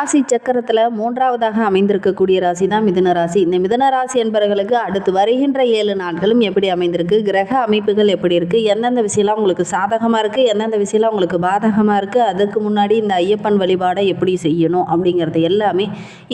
ராசி சக்கரத்தில் மூன்றாவதாக அமைந்திருக்கக்கூடிய ராசி தான் மிதன ராசி. இந்த மிதன ராசி என்பவர்களுக்கு அடுத்து வருகின்ற ஏழு நாட்களும் எப்படி அமைந்திருக்கு? கிரக அமைப்புகள் எப்படி இருக்குது எந்தெந்த விஷயம்லாம் உங்களுக்கு சாதகமாக இருக்குது எந்தெந்த விஷயம்லாம் உங்களுக்கு பாதகமாக இருக்குது அதுக்கு முன்னாடி இந்த ஐயப்பன் வழிபாடை எப்படி செய்யணும்? அப்படிங்கிறது எல்லாமே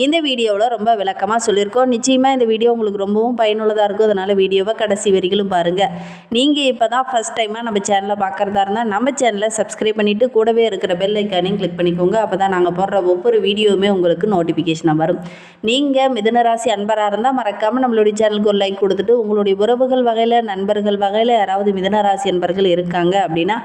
இந்த வீடியோவில் ரொம்ப விளக்கமாக சொல்லியிருக்கோம். நிச்சயமாக இந்த வீடியோ உங்களுக்கு ரொம்பவும் பயனுள்ளதாக இருக்கும். அதனால் வீடியோவை கடைசி வரிகளும் பாருங்கள் நீங்கள் இப்போ தான் ஃபஸ்ட் டைமாக நம்ம சேனலை பார்க்குறதா இருந்தால் நம்ம சேனலை சப்ஸ்கிரைப் பண்ணிவிட்டு கூடவே இருக்கிற பெல் ஐக்கானையும் கிளிக் பண்ணிக்கோங்க. அப்போ தான் நாங்கள் போடுற ஒவ்வொரு வீடியோவுமே உங்களுக்கு நோட்டிஃபிகேஷனாக வரும். நீங்கள் மிதனராசி அன்பராக இருந்தால் மறக்காமல் நம்மளுடைய சேனலுக்கு ஒரு லைக் கொடுத்துட்டு உங்களுடைய உறவுகள் வகையில் நண்பர்கள் வகையில் யாராவது மிதனராசி அன்பர்கள் இருக்காங்க அப்படின்னா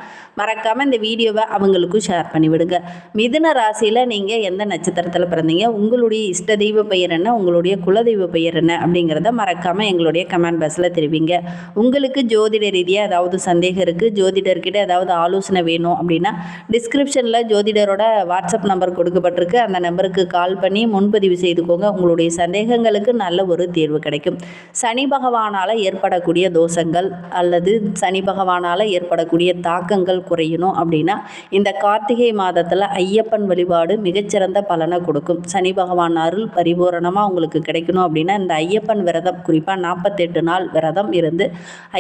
மறக்காமல் இந்த வீடியோவை அவங்களுக்கும் ஷேர் பண்ணிவிடுங்க. மிதுன ராசியில் நீங்கள் எந்த நட்சத்திரத்தில் பிறந்தீங்க? உங்களுடைய இஷ்ட தெய்வ பெயர் என்ன? உங்களுடைய குலதெய்வ பெயர் என்ன? அப்படிங்கிறத மறக்காமல் எங்களுடைய கமெண்ட் பாக்ஸில் தெரிவிங்க. உங்களுக்கு ஜோதிட ரீதியாக ஏதாவது சந்தேகம் இருக்குது ஜோதிடர்கிட்ட ஏதாவது ஆலோசனை வேணும் அப்படின்னா டிஸ்கிரிப்ஷனில் ஜோதிடரோட வாட்ஸ்அப் நம்பர் கொடுக்கப்பட்டிருக்கு. அந்த நம்பருக்கு கால் பண்ணி முன்பதிவு செய்துக்கோங்க. உங்களுடைய சந்தேகங்களுக்கு நல்ல ஒரு தீர்வு கிடைக்கும். சனி பகவானால் ஏற்படக்கூடிய தோஷங்கள் அல்லது சனி பகவானால் ஏற்படக்கூடிய தாக்கங்கள் குறையணும் அப்படின்னா இந்த கார்த்திகை மாதத்தில் ஐயப்பன் வழிபாடு மிகச்சிறந்த பலனை கொடுக்கும். சனி பகவான் அருள் பரிபூரணமாக உங்களுக்கு கிடைக்கணும் அப்படின்னா இந்த ஐயப்பன் விரதம் குறிப்பாக நாற்பத்தெட்டு நாள் விரதம் இருந்து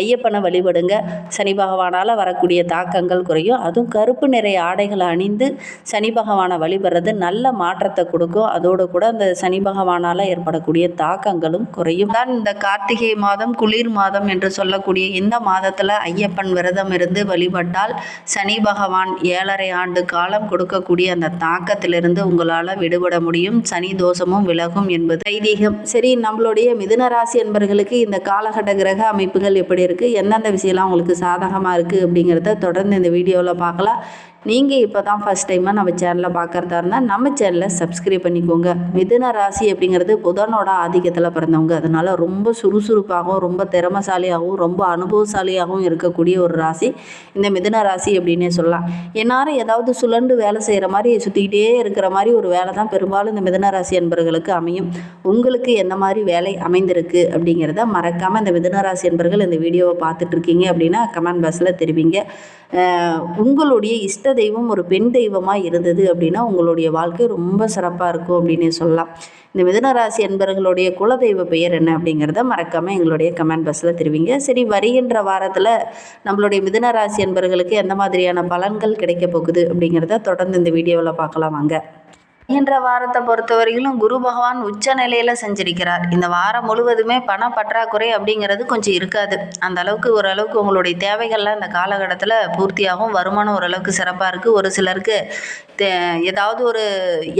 ஐயப்பனை வழிபடுங்க. சனி பகவானால் வரக்கூடிய தாக்கங்கள் குறையும். அதுவும் கருப்பு நிறை ஆடைகளை அணிந்து சனி பகவானை வழிபடுறது நல்ல மாற்றத்தை கொடுக்கும். அதோடு கூட அந்த சனி பகவானால் ஏற்படக்கூடிய தாக்கங்களும் குறையும். தான் இந்த கார்த்திகை மாதம் குளிர் மாதம் என்று சொல்லக்கூடிய இந்த மாதத்தில் ஐயப்பன் விரதம் இருந்து வழிபட்டால் சனி பகவான் ஏழரை ஆண்டு காலம் கொடுக்கக்கூடிய அந்த தாக்கத்திலிருந்து உங்களால் விடுபட முடியும். சனி தோஷமும் விலகும் என்பது ஐதீகம். சரி நம்மளுடைய மிதுன ராசி என்பர்களுக்கு இந்த காலகட்ட கிரக அமைப்புகள் எப்படி இருக்குது எந்தெந்த விஷயம்லாம் உங்களுக்கு சாதகமாக இருக்குது அப்படிங்கிறத தொடர்ந்து இந்த வீடியோவில் பார்க்கலாம். நீங்கள் இப்போ தான் ஃபஸ்ட் டைமாக நம்ம சேனலில் பார்க்குறதா இருந்தால் நம்ம சேனலை சப்ஸ்கிரைப் பண்ணிக்கோங்க. மிதுன ராசி அப்படிங்கிறது புதனோட ஆதிக்கத்தில் பிறந்தவங்க. அதனால் ரொம்ப சுறுசுறுப்பாகவும் ரொம்ப திறமசாலியாகவும் ரொம்ப அனுபவசாலியாகவும் இருக்கக்கூடிய ஒரு ராசி. இந்த மிதுன ராசி அப்படின்னே சொல்லலாம். எல்லாரும் ஏதாவது சுழண்டு வேலை செய்கிற மாதிரி சுற்றிக்கிட்டே இருக்கிற மாதிரி ஒரு வேலை தான் பெரும்பாலும் இந்த மிதன ராசி என்பர்களுக்கு அமையும். உங்களுக்கு எந்த மாதிரி வேலை அமைந்திருக்கு அப்படிங்கிறத மறக்காமல் இந்த மிதனராசி என்பர்கள் இந்த வீடியோவை பார்த்துட்ருக்கீங்க அப்படின்னா கமெண்ட் பாக்ஸில் தெரிவிங்க. உங்களுடைய இஷ்ட தெய்வம் ஒரு பெண் தெய்வமாக இருந்தது அப்படின்னா உங்களுடைய வாழ்க்கை ரொம்ப சிறப்பாக இருக்கும் அப்படின்னே சொல்லலாம். இந்த மிதனராசி என்பர்களுடைய குலதெய்வ பெயர் என்ன அப்படிங்கிறத மறக்காமல் எங்களுடைய கமெண்ட் பாக்ஸில் தெரிவிங்க. சரி வருகின்ற வாரத்தில் நம்மளுடைய மிதனராசி என்பர்களுக்கு எந்த மாதிரியான பலன்கள் கிடைக்க போகுது அப்படிங்கிறத தொடர்ந்து இந்த வீடியோவில் பார்க்கலாம் வாங்க. என்ற வாரத்தை பொறுத்தவரையிலும் குரு பகவான் உச்ச நிலையில் செஞ்சிருக்கிறார். இந்த வாரம் முழுவதுமே பண பற்றாக்குறை அப்படிங்கிறது கொஞ்சம் இருக்காது. அந்த அளவுக்கு ஓரளவுக்கு உங்களுடைய தேவைகள்லாம் இந்த காலகட்டத்தில் பூர்த்தியாகும். வருமானம் ஓரளவுக்கு சிறப்பாக இருக்குது ஒரு சிலருக்கு தே ஏதாவது ஒரு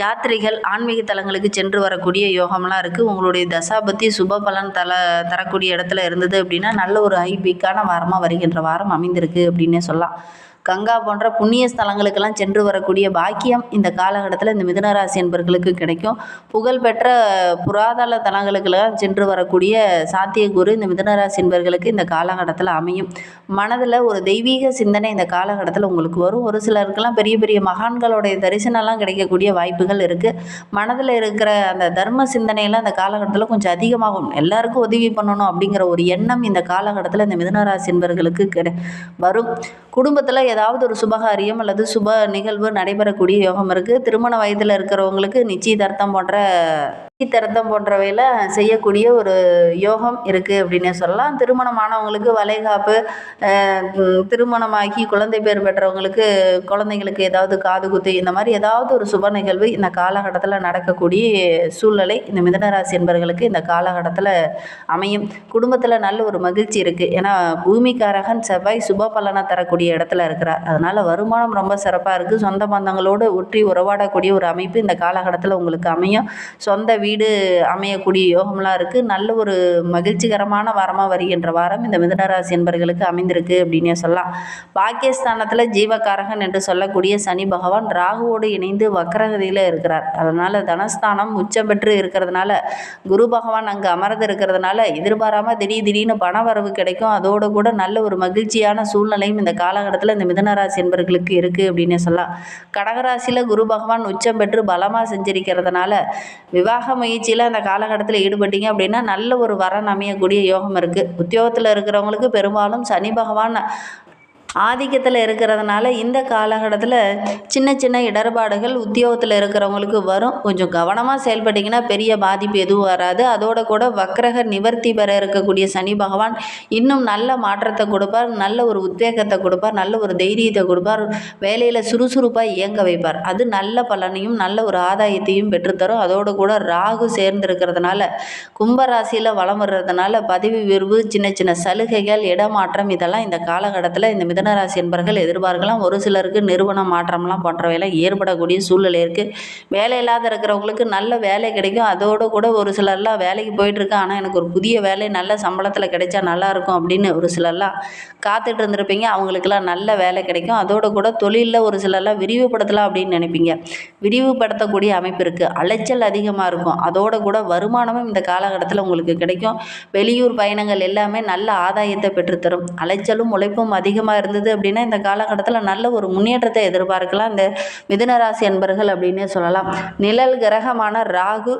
யாத்திரைகள் ஆன்மீக தலங்களுக்கு சென்று வரக்கூடிய யோகம்லாம் இருக்குது உங்களுடைய தசாபத்தி சுப பலன் தல தரக்கூடிய இடத்துல இருந்தது அப்படின்னா நல்ல ஒரு ஐபிக்கான வாரமாக வருகின்ற வாரம் அமைந்திருக்கு அப்படின்னே சொல்லலாம். கங்கா போன்ற புண்ணிய ஸ்தலங்களுக்கெல்லாம் சென்று வரக்கூடிய பாக்கியம் இந்த காலகட்டத்தில் இந்த மிதுனராசி என்பர்களுக்கு கிடைக்கும். புகழ்பெற்ற புராதள தலங்களுக்கெல்லாம் சென்று வரக்கூடிய சாத்தியக்கூறு இந்த மிதுனராசி என்பர்களுக்கு இந்த காலகட்டத்தில் அமையும். மனதில் ஒரு தெய்வீக சிந்தனை இந்த காலகட்டத்தில் உங்களுக்கு வரும். ஒரு சிலருக்கெல்லாம் பெரிய பெரிய மகான்களுடைய தரிசனம்லாம் கிடைக்கக்கூடிய வாய்ப்புகள் இருக்குது மனதில் இருக்கிற அந்த தர்ம சிந்தனையெல்லாம் இந்த காலகட்டத்தில் கொஞ்சம் அதிகமாகும். எல்லாருக்கும் உதவி பண்ணணும் அப்படிங்கிற ஒரு எண்ணம் இந்த காலகட்டத்தில் இந்த மிதுனராசி என்பர்களுக்கு கிடை வரும். குடும்பத்தில் ஏதாவது ஒரு சுபகாரியம் அல்லது சுப நிகழ்வு நடைபெறக்கூடிய யோகம் இருக்குது திருமண வயதில் இருக்கிறவங்களுக்கு நிச்சயதார்த்தம் போன்ற நிச்சயதார்த்தம் போன்றவையில் செய்யக்கூடிய ஒரு யோகம் இருக்குது அப்படின்னே சொல்லலாம். திருமணமானவங்களுக்கு வளைகாப்பு திருமணமாகி குழந்தை பேர் பெற்றவங்களுக்கு குழந்தைங்களுக்கு ஏதாவது காது குத்து இந்த மாதிரி ஏதாவது ஒரு சுப நிகழ்வு இந்த காலகட்டத்தில் நடக்கக்கூடிய சூழ்நிலை. இந்த மிதனராசி என்பவர்களுக்கு இந்த காலகட்டத்தில் அமையும். குடும்பத்தில் நல்ல ஒரு மகிழ்ச்சி இருக்குது ஏன்னா பூமிக்காரகன் செவ்வாய் சுப பலனை தரக்கூடிய இடத்துல இருக்கிறார். அதனால் வருமானம் ரொம்ப சிறப்பாக இருக்குது சொந்த பந்தங்களோடு ஒற்றி உறவாடக்கூடிய ஒரு அமைப்பு இந்த காலகட்டத்தில் உங்களுக்கு அமையும். சொந்த வீடு வீடு அமையக்கூடிய யோகம்லாம் இருக்குது நல்ல ஒரு மகிழ்ச்சிகரமான வாரமாக வருகின்ற வாரம் இந்த மிதனராசி என்பர்களுக்கு அமைந்திருக்கு அப்படின்னே சொல்லலாம். பாக்கியஸ்தானத்தில் ஜீவகாரகன் என்று சொல்லக்கூடிய சனி பகவான் ராகுவோடு இணைந்து வக்கரகதியில் இருக்கிறார். அதனால் தனஸ்தானம் உச்சம் பெற்று இருக்கிறதுனால குரு பகவான் அங்கே அமர்ந்து இருக்கிறதுனால எதிர்பாராமல் திடீர் திடீர்னு பண வரவு கிடைக்கும். அதோடு கூட நல்ல ஒரு மகிழ்ச்சியான சூழ்நிலையும் இந்த காலகட்டத்தில் இந்த மிதனராசி என்பர்களுக்கு இருக்குது அப்படின்னே சொல்லலாம். கடகராசியில் குரு பகவான் உச்சம் பெற்று பலமாக செஞ்சிருக்கிறதுனால விவாக முயற்சியில் அந்த காலகட்டத்தில் ஈடுபட்டீங்க அப்படின்னா நல்ல ஒரு வரன் அமையக்கூடிய யோகம் இருக்குது உத்தியோகத்தில் இருக்கிறவங்களுக்கு பெரும்பாலும் சனி பகவான் ஆதிக்கத்தில் இருக்கிறதுனால இந்த காலகட்டத்தில் சின்ன சின்ன இடர்பாடுகள் உத்தியோகத்தில் இருக்கிறவங்களுக்கு வரும். கொஞ்சம் கவனமாக செயல்பட்டிங்கன்னா பெரிய பாதிப்பு எதுவும் வராது. அதோட கூட வக்ரக நிவர்த்தி பெற இருக்கக்கூடிய சனி பகவான் இன்னும் நல்ல மாற்றத்தை கொடுப்பார். நல்ல ஒரு உத்வேகத்தை கொடுப்பார். நல்ல ஒரு தைரியத்தை கொடுப்பார். வேலையில் சுறுசுறுப்பாக இயங்க வைப்பார். அது நல்ல பலனையும் நல்ல ஒரு ஆதாயத்தையும் பெற்றுத்தரும். அதோடு கூட ராகு சேர்ந்திருக்கிறதுனால கும்பராசியில் வளம் வர்றதுனால பதவி உயர்வு சின்ன சின்ன சலுகைகள் இடமாற்றம் இதெல்லாம் இந்த காலகட்டத்தில் இந்த மிதனராசி என்பர்கள் எதிர்பார்க்கலாம் ஒரு சிலருக்கு நிறுவன மாற்றம்லாம் போன்றவையெல்லாம் ஏற்படக்கூடிய சூழ்நிலை இருக்குது வேலை இல்லாத இருக்கிறவங்களுக்கு நல்ல வேலை கிடைக்கும். அதோடு கூட ஒரு சிலர்லாம் வேலைக்கு போயிட்டுருக்கு. ஆனால் எனக்கு ஒரு புதிய வேலை நல்ல சம்பளத்தில் கிடைச்சா நல்லாயிருக்கும் அப்படின்னு ஒரு சிலர்லாம் காத்துட்டு இருந்திருப்பீங்க. அவங்களுக்கெல்லாம் நல்ல வேலை கிடைக்கும். அதோடு கூட தொழிலில் ஒரு சிலர்லாம் விரிவுபடுத்தலாம் அப்படின்னு நினைப்பீங்க. விரிவுபடுத்தக்கூடிய அமைப்பு இருக்குது அலைச்சல் அதிகமாக இருக்கும். அதோட கூட வருமானமும் இந்த காலகட்டத்தில் உங்களுக்கு கிடைக்கும். வெளியூர் பயணங்கள் எல்லாமே நல்ல ஆதாயத்தை பெற்றுத்தரும். அலைச்சலும் உழைப்பும் அதிகமாக நடந்தது அப்படின்னா இந்த காலகட்டத்தில் நல்ல ஒரு முன்னேற்றத்தை எதிர்பார்க்கலாம். இந்த மிதுன ராசி அன்பர்கள் அப்படின்னே சொல்லலாம். நிழல் கிரகமான ராகு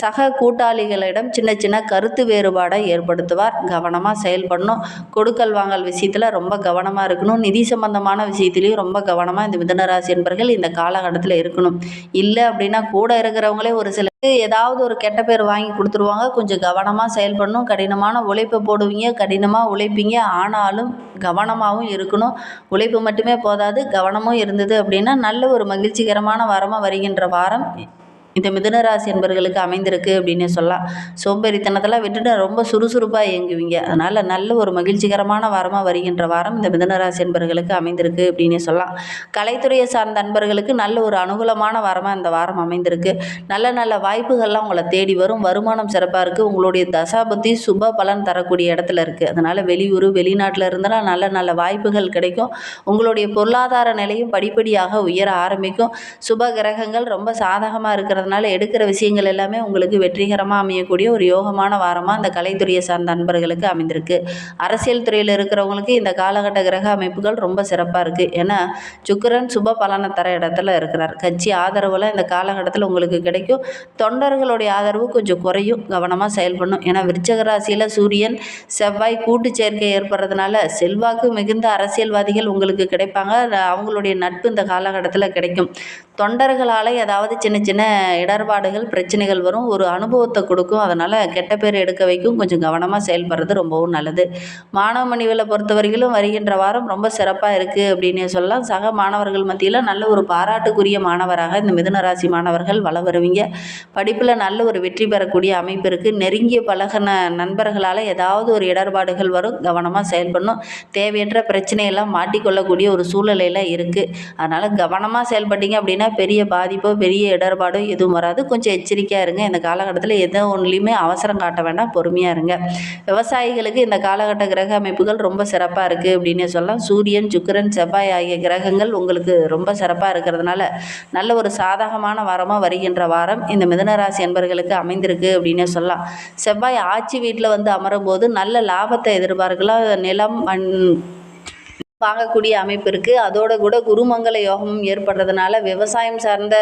சக கூட்டாளிகளிடம் சின்ன சின்ன கருத்து வேறுபாடை ஏற்படுத்துவார். கவனமாக செயல்படணும். கொடுக்கல் வாங்கல் விஷயத்தில் ரொம்ப கவனமாக இருக்கணும். நிதி சம்பந்தமான விஷயத்துலையும் ரொம்ப கவனமாக இந்த மிதனராசி என்பர்கள் இந்த காலகட்டத்தில் இருக்கணும். இல்லை அப்படின்னா கூட இருக்கிறவங்களே ஒரு சில ஏதாவது ஒரு கெட்ட பேர் வாங்கி கொடுத்துருவாங்க. கொஞ்சம் கவனமாக செயல்படணும். கடினமான உழைப்பை போடுவீங்க. கடினமாக உழைப்பீங்க. ஆனாலும் கவனமாகவும் இருக்கணும். உழைப்பு மட்டுமே போதாது. கவனமும் இருந்தது அப்படின்னா நல்ல ஒரு மகிழ்ச்சிகரமான வாரமாக வருகின்ற வாரம். இந்த மிதுனராசி என்பர்களுக்கு அமைந்திருக்கு அப்படின்னு சொல்லலாம். சோம்பேறித்தனத்தெல்லாம் விட்டுட்டு ரொம்ப சுறுசுறுப்பாக இயங்குவீங்க. அதனால் நல்ல ஒரு மகிழ்ச்சிகரமான வாரமாக வருகின்ற வாரம் இந்த மிதுனராசி என்பர்களுக்கு அமைந்திருக்கு அப்படின்னு சொல்லலாம். கலைத்துறையை சார்ந்த அன்பர்களுக்கு நல்ல ஒரு அனுகூலமான வாரமாக இந்த வாரம் அமைந்திருக்கு. நல்ல நல்ல வாய்ப்புகள்லாம் உங்களை தேடி வரும். வருமானம் சிறப்பாக இருக்குது உங்களுடைய தசாபத்தி சுப பலன் தரக்கூடிய இடத்துல இருக்குது அதனால் வெளியூர் வெளிநாட்டில் இருந்தாலும் நல்ல நல்ல வாய்ப்புகள் கிடைக்கும். உங்களுடைய பொருளாதார நிலையும் படிப்படியாக உயர ஆரம்பிக்கும். சுப கிரகங்கள் ரொம்ப சாதகமாக இருக்கிறதுனால எடுக்கிற விஷயங்கள் எல்லாமே உங்களுக்கு வெற்றிகரமாக அமையக்கூடிய ஒரு யோகமான வாரமாக அந்த கலைத்துறையை சார்ந்த அன்பர்களுக்கு அமைந்திருக்கு. அரசியல் துறையில் இருக்கிறவங்களுக்கு இந்த காலகட்ட கிரக அமைப்புகள் ரொம்ப சிறப்பாக இருக்குது ஏன்னா சுக்கரன் சுப பலனை தர இடத்துல இருக்கிறார். கட்சி ஆதரவெல்லாம் இந்த காலகட்டத்தில் உங்களுக்கு கிடைக்கும். தொண்டர்களுடைய ஆதரவு கொஞ்சம் குறையும். கவனமாக செயல்படணும் ஏன்னா விருச்சக ராசியில் சூரியன் செவ்வாய் கூட்டு சேர்க்கை ஏற்படுறதுனால செல்வாக்கு மிகுந்த அரசியல்வாதிகள் உங்களுக்கு கிடைப்பாங்க. அவங்களுடைய நட்பு இந்த காலகட்டத்தில் கிடைக்கும். தொண்டர்களால் ஏதாவது சின்ன சின்ன இடர்பாடுகள் பிரச்சனைகள் வரும். ஒரு அனுபவத்தை கொடுக்கும். அதனால் கெட்ட பேர் எடுக்க வைக்கும். கொஞ்சம் கவனமாக செயல்படுறது ரொம்பவும் நல்லது. மாணவ மணிகளை பொறுத்தவரையிலும் வருகின்ற வாரம் ரொம்ப சிறப்பாக இருக்குது அப்படின்னு சொல்லலாம். சக மாணவர்கள் மத்தியில் நல்ல ஒரு பாராட்டுக்குரிய மாணவராக இந்த மிதுன ராசி மாணவர்கள் வள வருவீங்க. படிப்பில் நல்ல ஒரு வெற்றி பெறக்கூடிய அமைப்பு இருக்குது நெருங்கிய பழகின நண்பர்களால் ஏதாவது ஒரு இடர்பாடுகள் வரும். கவனமாக செயல்படணும். தேவையற்ற பிரச்சனையெல்லாம் மாட்டிக்கொள்ளக்கூடிய ஒரு சூழ்நிலையில் இருக்குது அதனால் கவனமாக செயல்பட்டீங்க அப்படின்னா பெரிய பாதிப்போ பெரிய இடர்பாடோ எதுவும் வராது. கொஞ்சம் எச்சரிக்கையாக இருங்க. இந்த காலகட்டத்தில் எதோ ஒன்றுலையுமே அவசரம் காட்ட வேண்டாம். பொறுமையாக இருங்க. விவசாயிகளுக்கு இந்த காலகட்ட கிரக அமைப்புகள் ரொம்ப சிறப்பாக இருக்குது அப்படின்னு சொல்லலாம். சூரியன் சுக்கிரன் செவ்வாய் ஆகிய கிரகங்கள் உங்களுக்கு ரொம்ப சிறப்பாக இருக்கிறதுனால நல்ல ஒரு சாதகமான வாரமாக வருகின்ற வாரம் இந்த மிதனராசி என்பர்களுக்கு அமைந்திருக்கு அப்படின்னு சொல்லலாம். செவ்வாய் ஆட்சி வீட்டில் வந்து அமரும்போது நல்ல லாபத்தை எதிர்பார்க்கலாம். நிலம் மண் வாங்கக்கூடிய அமைப்பு இருக்குது அதோட கூட குருமங்கல யோகமும் ஏற்படுறதுனால விவசாயம் சார்ந்த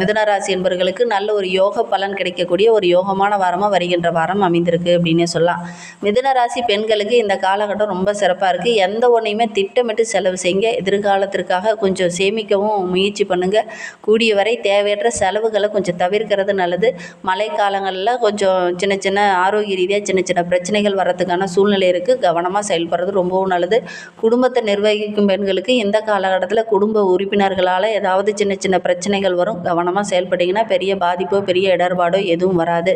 மிதனராசி என்பவர்களுக்கு நல்ல ஒரு யோக பலன் கிடைக்கக்கூடிய ஒரு யோகமான வாரமாக வருகின்ற வாரம் அமைந்திருக்கு அப்படின்னே சொல்லலாம். மிதுனராசி பெண்களுக்கு இந்த காலகட்டம் ரொம்ப சிறப்பாக இருக்குது எந்த ஒன்றையுமே திட்டமிட்டு செலவு செய்யுங்க. எதிர்காலத்திற்காக கொஞ்சம் சேமிக்கவும் முயற்சி பண்ணுங்கள் கூடிய வரை தேவையற்ற செலவுகளை கொஞ்சம் தவிர்க்கிறது நல்லது. மழை காலங்களில் கொஞ்சம் சின்ன சின்ன ஆரோக்கிய ரீதியாக சின்ன சின்ன பிரச்சனைகள் வர்றதுக்கான சூழ்நிலை இருக்குது கவனமாக செயல்படுறது ரொம்பவும் நல்லது. குடும்பத்தை நிர்வகிக்கும் பெண்களுக்கு இந்த காலகட்டத்தில் குடும்ப உறுப்பினர்களால் ஏதாவது சின்ன சின்ன பிரச்சனைகள் வரும் கவனமாக செயல்பட்டீங்கன்னா பெரிய பாதிப்போ பெரிய இடர்பாடோ எதுவும் வராது.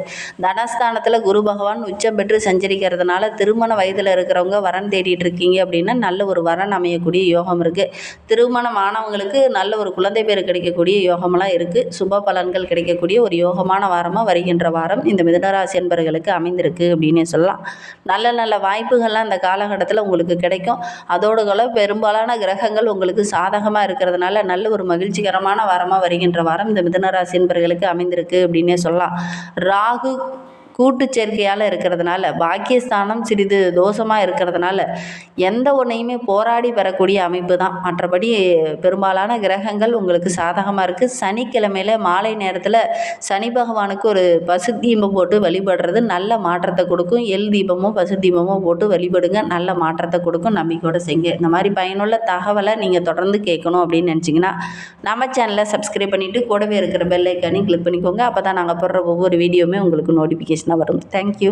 தனஸ்தானத்தில் குரு பகவான் உச்சம் பெற்று சஞ்சரிக்கிறதுனால திருமண வயதில் இருக்கிறவங்க வரன் தேடிட்டு இருக்கீங்க அப்படின்னா நல்ல ஒரு வரன் அமையக்கூடிய யோகம் இருக்குது திருமணம் ஆனவங்களுக்கு நல்ல ஒரு குழந்தை பேர் கிடைக்கக்கூடிய யோகமெல்லாம் இருக்குது சுப பலன்கள் கிடைக்கக்கூடிய ஒரு யோகமான வாரமாக வருகின்ற வாரம் இந்த மிதனராசி என்பர்களுக்கு அமைந்திருக்கு அப்படின்னே சொல்லலாம். நல்ல நல்ல வாய்ப்புகள்லாம் இந்த காலகட்டத்தில் உங்களுக்கு கிடைக்கும். அதோடு கூட பெரும்பாலான கிரகங்கள் உங்களுக்கு சாதகமாக இருக்கிறதுனால நல்ல ஒரு மகிழ்ச்சிகரமான வாரமாக வருகின்ற வாரம் இந்த மிதனராசி என்பர்களுக்கு அமைந்திருக்கு அப்படின்னே சொல்லலாம். ராகு கூட்டு சேர்க்கையால் இருக்கிறதுனால பாக்கியஸ்தானம் சிறிது தோஷமாக இருக்கிறதுனால எந்த ஒன்றையுமே போராடி பெறக்கூடிய அமைப்பு தான் மற்றபடி பெரும்பாலான கிரகங்கள் உங்களுக்கு சாதகமாக இருக்குது சனிக்கிழமையில மாலை நேரத்தில் சனி பகவானுக்கு ஒரு பசு தீபம் போட்டு வழிபடுறது நல்ல மாற்றத்தை கொடுக்கும். எல் தீபமும் பசு தீபமும் போட்டு வழிபடுங்க. நல்ல மாற்றத்தை கொடுக்கும். நம்பிக்கையோட செய்யுங்க. இந்த மாதிரி பயனுள்ள தகவலை நீங்கள் தொடர்ந்து கேட்கணும் அப்படின்னு நினச்சிங்கன்னா நம்ம சேனலை சப்ஸ்கிரைப் பண்ணிவிட்டு கூடவே இருக்கிற பெல்லைக்கானையும் கிளிக் பண்ணிக்கோங்க. அப்போ தான் நாங்கள் போடுற ஒவ்வொரு வீடியோவுமே உங்களுக்கு நோட்டிஃபிகேஷனாக வரும் தேங்க்யூ